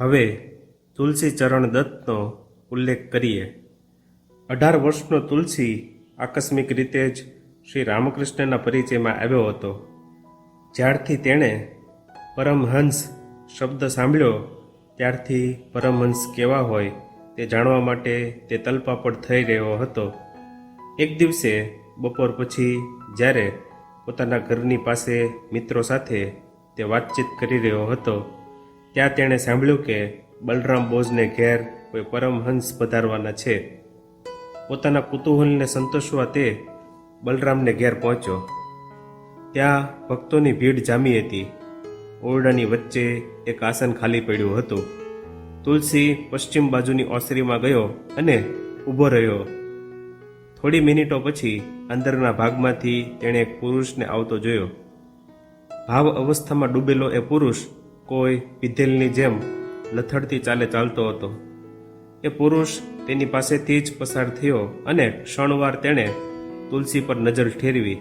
હવે તુલસી ચરણ દત્તનો ઉલ્લેખ કરીએ. અઢાર વર્ષનો તુલસી આકસ્મિક રીતે જ શ્રી રામકૃષ્ણના પરિચયમાં આવ્યો હતો. જ્યારથી તેણે પરમહંસ શબ્દ સાંભળ્યો, ત્યારથી પરમહંસ કેવા હોય તે જાણવા માટે તે તલપાપડ થઈ રહ્યો હતો. એક દિવસે, બપોર પછી, જ્યારે પોતાના ઘરની પાસે મિત્રો સાથે તે વાતચીત કરી રહ્યો હતો. ત્યાં તેણે સાંભળ્યું કે બલરામ બોઝને ઘેર કોઈ પરમહંસ પધારવાના છે. પોતાના કુતૂહલને સંતોષવા તે બલરામને ઘેર પહોંચ્યો. ત્યાં ભક્તોની ભીડ જામી હતી. ઓરડાની વચ્ચે એક આસન ખાલી પડ્યું હતું. તુલસી પશ્ચિમ બાજુની ઓસરીમાં ગયો અને ઊભો રહ્યો. થોડી મિનિટો પછી અંદરના ભાગમાંથી તેણે એક પુરુષને આવતો જોયો. ભાવ અવસ્થામાં ડૂબેલો એ પુરુષ કોઈ પીધેલની જેમ લથડતી ચાલે ચાલતો હતો. એ પુરુષ તેની પાસેથી જ પસાર થયો અને ક્ષણવાર તેણે તુલસી પર નજર ઠેરવી.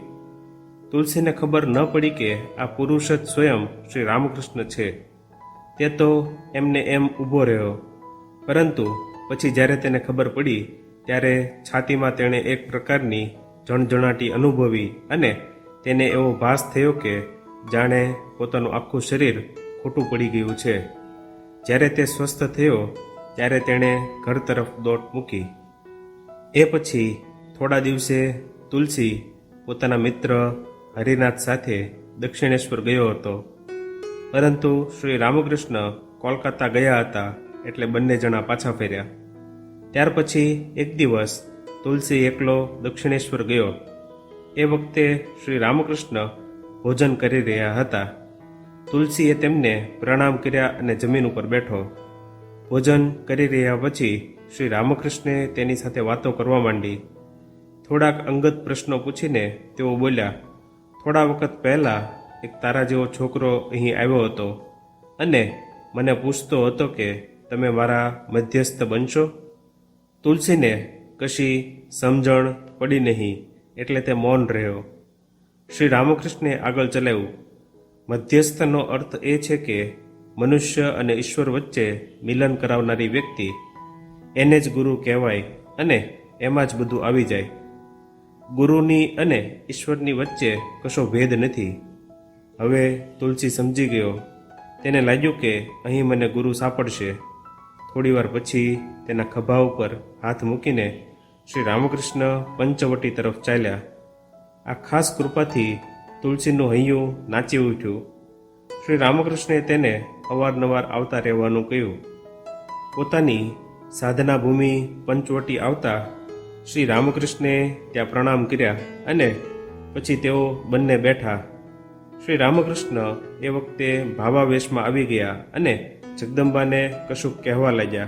તુલસીને ખબર ન પડી કે આ પુરુષ જ સ્વયં શ્રી રામકૃષ્ણ છે. તે તો એમને એમ ઊભો રહ્યો. પરંતુ પછી જ્યારે તેને ખબર પડી, ત્યારે છાતીમાં તેણે એક પ્રકારની જણજણાટી અનુભવી અને તેને એવો ભાસ થયો કે જાણે પોતાનું આખું શરીર ખોટું પડી ગયું છે. જ્યારે તે સ્વસ્થ થયો, ત્યારે તેણે ઘર તરફ દોટ મૂકી. એ પછી થોડા દિવસે તુલસી પોતાના મિત્ર હરિનાથ સાથે દક્ષિણેશ્વર ગયો હતો. પરંતુ શ્રી રામકૃષ્ણ કોલકાતા ગયા હતા એટલે બંને જણા પાછા ફેર્યા. ત્યાર પછી એક દિવસ તુલસી એકલો દક્ષિણેશ્વર ગયો. એ વખતે શ્રી રામકૃષ્ણ ભોજન કરી રહ્યા હતા. તુલસીએ તેમને પ્રણામ કર્યા અને જમીન ઉપર બેઠો. ભોજન કરી રહ્યા પછી શ્રી રામકૃષ્ણે તેની સાથે વાતો કરવા માંડી. થોડાક અંગત પ્રશ્નો પૂછીને તેઓ બોલ્યા, થોડા વખત પહેલાં એક તારા જેવો છોકરો અહીં આવ્યો હતો અને મને પૂછતો હતો કે તમે મારા મધ્યસ્થ બનશો? તુલસીને કશી સમજણ પડી નહીં, એટલે તે મૌન રહ્યો. શ્રી રામકૃષ્ણે આગળ ચલાવ્યું મધ્યસ્થનો અર્થ એ છે કે મનુષ્ય અને ઈશ્વર વચ્ચે મિલન કરાવનારી વ્યક્તિ એને જ ગુરુ કહેવાય અને એમાં જ બધું આવી જાય. ગુરુની અને ઈશ્વરની વચ્ચે કશો ભેદ નથી. હવે તુલસી સમજી ગયો. તેને લાગ્યું કે અહીં મને ગુરુ સાંપડશે. થોડીવાર પછી તેના ખભા ઉપર હાથ મૂકીને શ્રી રામકૃષ્ણ પંચવટી તરફ ચાલ્યા. આ ખાસ કૃપાથી તુલસીનું હૈયું નાચી ઉઠ્યું. શ્રી રામકૃષ્ણે તેને અવારનવાર આવતા રહેવાનું કહ્યું. પોતાની સાધના ભૂમિ પંચવટી આવતા શ્રી રામકૃષ્ણે ત્યાં પ્રણામ કર્યા અને પછી તેઓ બંને બેઠા. શ્રી રામકૃષ્ણ એ વખતે ભાવાવેશમાં આવી ગયા અને જગદંબાને કશુંક કહેવા લાગ્યા.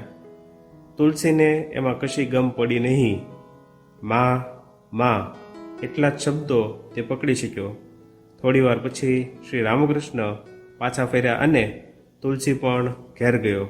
તુલસીને એમાં કશી ગમ પડી નહીં. મા મા, એટલા જ શબ્દો તે પકડી શક્યો. થોડીવાર પછી શ્રી રામકૃષ્ણ પાછા ફર્યા અને તુલસી પણ ઘેર ગયો.